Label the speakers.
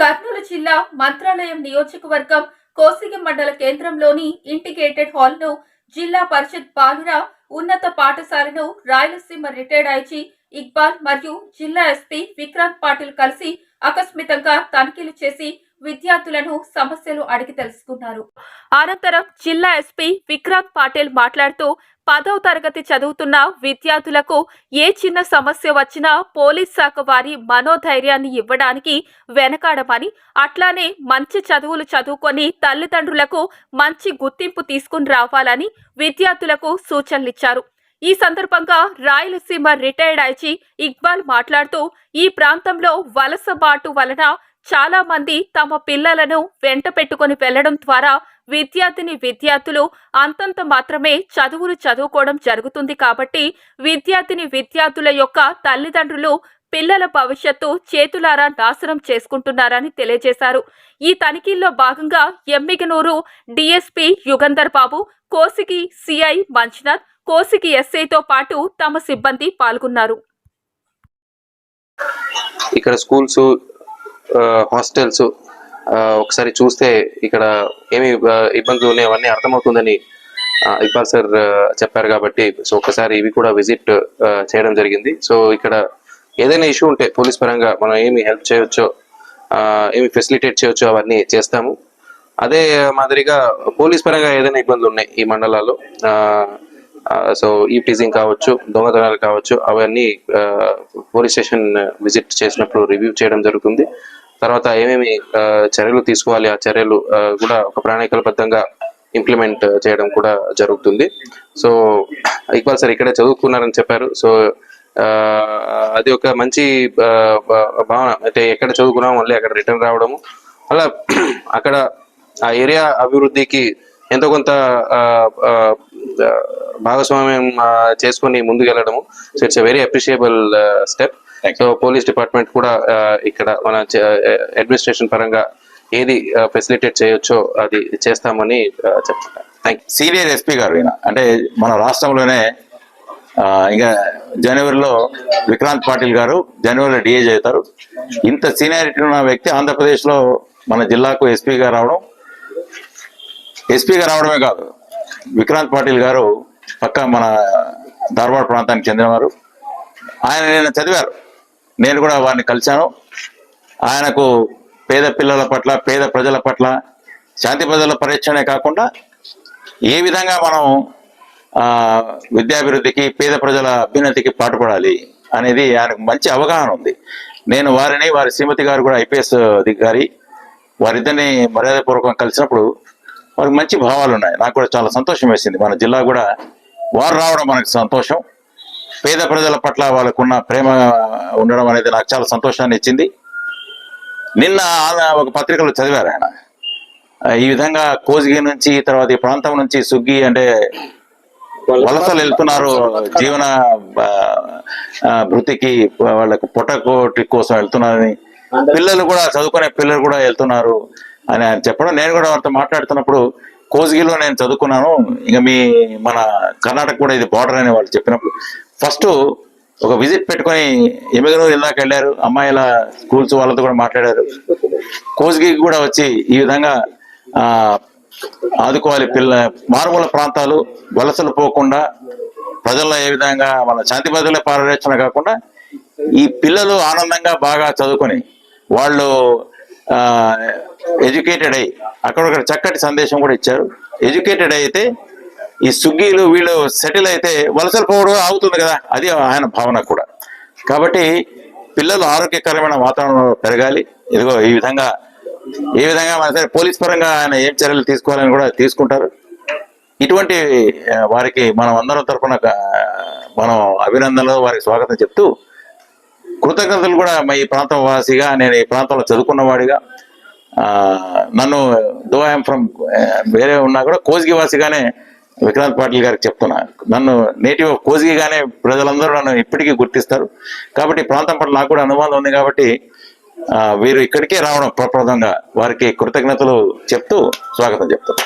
Speaker 1: కర్నూలు జిల్లా మంత్రాలయం నియోజకవర్గం కోసిగి మండల కేంద్రంలోని ఇంటిగ్రేటెడ్ హాల్ను జిల్లా పరిషత్ బాలుర ఉన్నత పాఠశాలను రాయలసీమ రిటైర్డ్ ఐజీ ఇక్బాల్ మరియు జిల్లా ఎస్పీ విక్రాంత్ పాటిల్ కలిసి ఆకస్మితంగా తనిఖీలు చేసి విద్యార్థులను సమస్యలు అడిగి తెలుసుకున్నారు. అనంతరం జిల్లా ఎస్పీ విక్రాంత్ పాటిల్ మాట్లాడుతూ పదవ తరగతి చదువుతున్న విద్యార్థులకు ఏ చిన్న సమస్య వచ్చినా పోలీస్ శాఖ వారి మనోధైర్యాన్ని ఇవ్వడానికి వెనకాడమని అట్లానే మంచి చదువులు చదువుకొని తల్లిదండ్రులకు మంచి గుర్తింపు తీసుకుని రావాలని విద్యార్థులకు సూచనలిచ్చారు. ఈ సందర్భంగా రాయలసీమ రిటైర్డ్ ఐజీ ఇక్బాల్ మాట్లాడుతూ ఈ ప్రాంతంలో వలస బాటు వలన చాలా మంది తమ పిల్లలను వెంట పెట్టుకుని వెళ్ళడం ద్వారా విద్యార్థిని విద్యార్థులు అంతంత మాత్రమే చదువులు చదువుకోవడం జరుగుతుంది కాబట్టి విద్యార్థిని విద్యార్థుల యొక్క తల్లిదండ్రులు పిల్లల భవిష్యత్తు చేతులారా నాశనం చేసుకుంటున్నారని తెలియజేశారు. ఈ తనిఖీల్లో భాగంగా ఎమ్మిగనూరు డిఎస్పి యుగంధర్ బాబు కోసికి సిఐ మంజునాథ్ కోసికి ఎస్ఐతో పాటు తమ సిబ్బంది పాల్గొన్నారు.
Speaker 2: ఇక్కడ స్కూల్స్ హాస్టల్స్ ఒకసారి చూస్తే ఇక్కడ ఏమి ఇబ్బందులు ఉన్నాయి అవన్నీ అర్థమవుతుందని ఇక్బాల్ సార్ చెప్పారు కాబట్టి సో ఒకసారి ఇవి కూడా విజిట్ చేయడం జరిగింది. సో ఇక్కడ ఏదైనా ఇష్యూ ఉంటే పోలీస్ పరంగా మనం ఏమి హెల్ప్ చేయొచ్చో ఏమి ఫెసిలిటేట్ చేయొచ్చో అవన్నీ చేస్తాము. అదే మాదిరిగా పోలీస్ పరంగా ఏదైనా ఇబ్బందులు ఉన్నాయి ఈ మండలాల్లో సో ఈ టీజింగ్ కావచ్చు దొంగతనాలు కావచ్చు అవన్నీ పోలీస్ స్టేషన్ విజిట్ చేసినప్పుడు రివ్యూ చేయడం జరుగుతుంది. తర్వాత ఏమేమి చర్యలు తీసుకోవాలి ఆ చర్యలు కూడా ఒక ప్రణాళికలబద్ధంగా ఇంప్లిమెంట్ చేయడం కూడా జరుగుతుంది. సో ఇక్బాల్ సార్ ఇక్కడే చదువుకున్నారని చెప్పారు. సో అది ఒక మంచి భావన. అయితే ఎక్కడ చదువుకున్నాం మళ్ళీ అక్కడ రిటర్న్ రావడము. అలా అక్కడ ఆ ఏరియా అభివృద్ధికి ఎంతో కొంత భాగస్వామ్యం చేసుకొని ముందుకెళ్ళడము. So it's very appreciable step so police department కూడా ఇక్కడ మన అడ్మినిస్ట్రేషన్ పరంగా ఏది ఫెసిలిటేట్ చేయొచ్చో అది చేస్తామని ఆ, చెప్తున్నా థ్యాంక్
Speaker 3: సీనియర్ ఎస్పీ గారు ఈయన. అంటే మన రాష్ట్రంలోనే ఇంకా జనవరిలో విక్రాంత్ పాటిల్ గారు జనవరిలో డిఏ అవుతారు. ఇంత సీనియారిటీ ఉన్న వ్యక్తి ఆంధ్రప్రదేశ్లో మన జిల్లాకు ఎస్పీగా రావడం ఎస్పీగా రావడమే కాదు. విక్రాంత్ పాటిల్ గారు పక్క మన ధార్వాడ ప్రాంతానికి చెందినవారు. ఆయన నేను చదివారు. నేను కూడా వారిని కలిశాను. ఆయనకు పేద పిల్లల పట్ల పేద ప్రజల పట్ల శాంతి ప్రజల పరిరక్షణే కాకుండా ఏ విధంగా మనం విద్యాభివృద్ధికి పేద ప్రజల అభ్యున్నతికి పాటుపడాలి అనేది ఆయనకు మంచి అవగాహన ఉంది. నేను వారిని వారి శ్రీమతి గారు కూడా ఐపీఎస్ అధికారి వారిద్దరిని మర్యాదపూర్వకం కలిసినప్పుడు వారికి మంచి భావాలు ఉన్నాయి నాకు కూడా చాలా సంతోషం వేసింది. మన జిల్లా కూడా వారు రావడం మనకు సంతోషం. పేద ప్రజల పట్ల వాళ్ళకున్న ప్రేమ ఉండడం అనేది నాకు చాలా సంతోషాన్ని ఇచ్చింది. నిన్న ఒక పత్రికలో చదివారు ఆయన. ఈ విధంగా కోసిగి నుంచి తర్వాత ఈ ప్రాంతం నుంచి సుగ్గి అంటే వలసలు వెళ్తున్నారు జీవన వృత్తికి వాళ్ళకు పొట్టకోటి కోసం వెళ్తున్నారని. పిల్లలు కూడా చదువుకునే పిల్లలు కూడా వెళ్తున్నారు అని ఆయన చెప్పడం. నేను కూడా వారితో మాట్లాడుతున్నప్పుడు కోసిగిలో నేను చదువుకున్నాను. ఇంకా మీ మన కర్ణాటక కూడా ఇది బార్డర్ అని వాళ్ళు చెప్పినప్పుడు. ఫస్ట్ ఒక విజిట్ పెట్టుకొని ఎమ్మెగనూరు ఇలాక వెళ్ళారు. అమ్మాయిల స్కూల్స్ వాళ్ళతో కూడా మాట్లాడారు. కోసిగికి కూడా వచ్చి ఈ విధంగా ఆదుకోవాలి పిల్ల మారుమూల ప్రాంతాలు వలసలు పోకుండా ప్రజల్లో ఏ విధంగా మన శాంతి భద్రతల పరిరక్షణ కాకుండా ఈ పిల్లలు ఆనందంగా బాగా చదువుకొని వాళ్ళు ఎడ్యుకేటెడ్ అయ్యి అక్కడొక్కడ చక్కటి సందేశం కూడా ఇచ్చారు. ఎడ్యుకేటెడ్ అయితే ఈ సుగ్గీలు వీళ్ళు సెటిల్ అయితే వలసలు పోవడం అవుతుంది కదా అది ఆయన భావన కూడా. కాబట్టి పిల్లలు ఆరోగ్యకరమైన వాతావరణంలో పెరగాలి. ఇదిగో ఈ విధంగా ఏ విధంగా మన సరే పోలీస్ పరంగా ఆయన ఏం చర్యలు తీసుకోవాలని కూడా తీసుకుంటారు. ఇటువంటి వారికి మనం అందరం తరఫున మనం అభినందనలు వారికి స్వాగతం చెప్తూ కృతజ్ఞతలు కూడా మా ఈ ప్రాంతం వాసిగా నేను ఈ ప్రాంతంలో చదువుకున్నవాడిగా నన్ను దో ఐఎమ్ ఫ్రమ్ వేరే ఉన్నా కూడా కోసిగి వాసిగానే విక్రాంత్ పాటిల్ గారికి చెప్తున్నా. నన్ను నేటివ్ కోసిగిగానే ప్రజలందరూ నన్ను ఇప్పటికీ గుర్తిస్తారు. కాబట్టి ప్రాంతం పట్ల నాకు కూడా అనుమానం ఉంది కాబట్టి వీరు ఇక్కడికే రావడం ప్రప్రదంగా వారికి కృతజ్ఞతలు చెప్తూ స్వాగతం చెప్తారు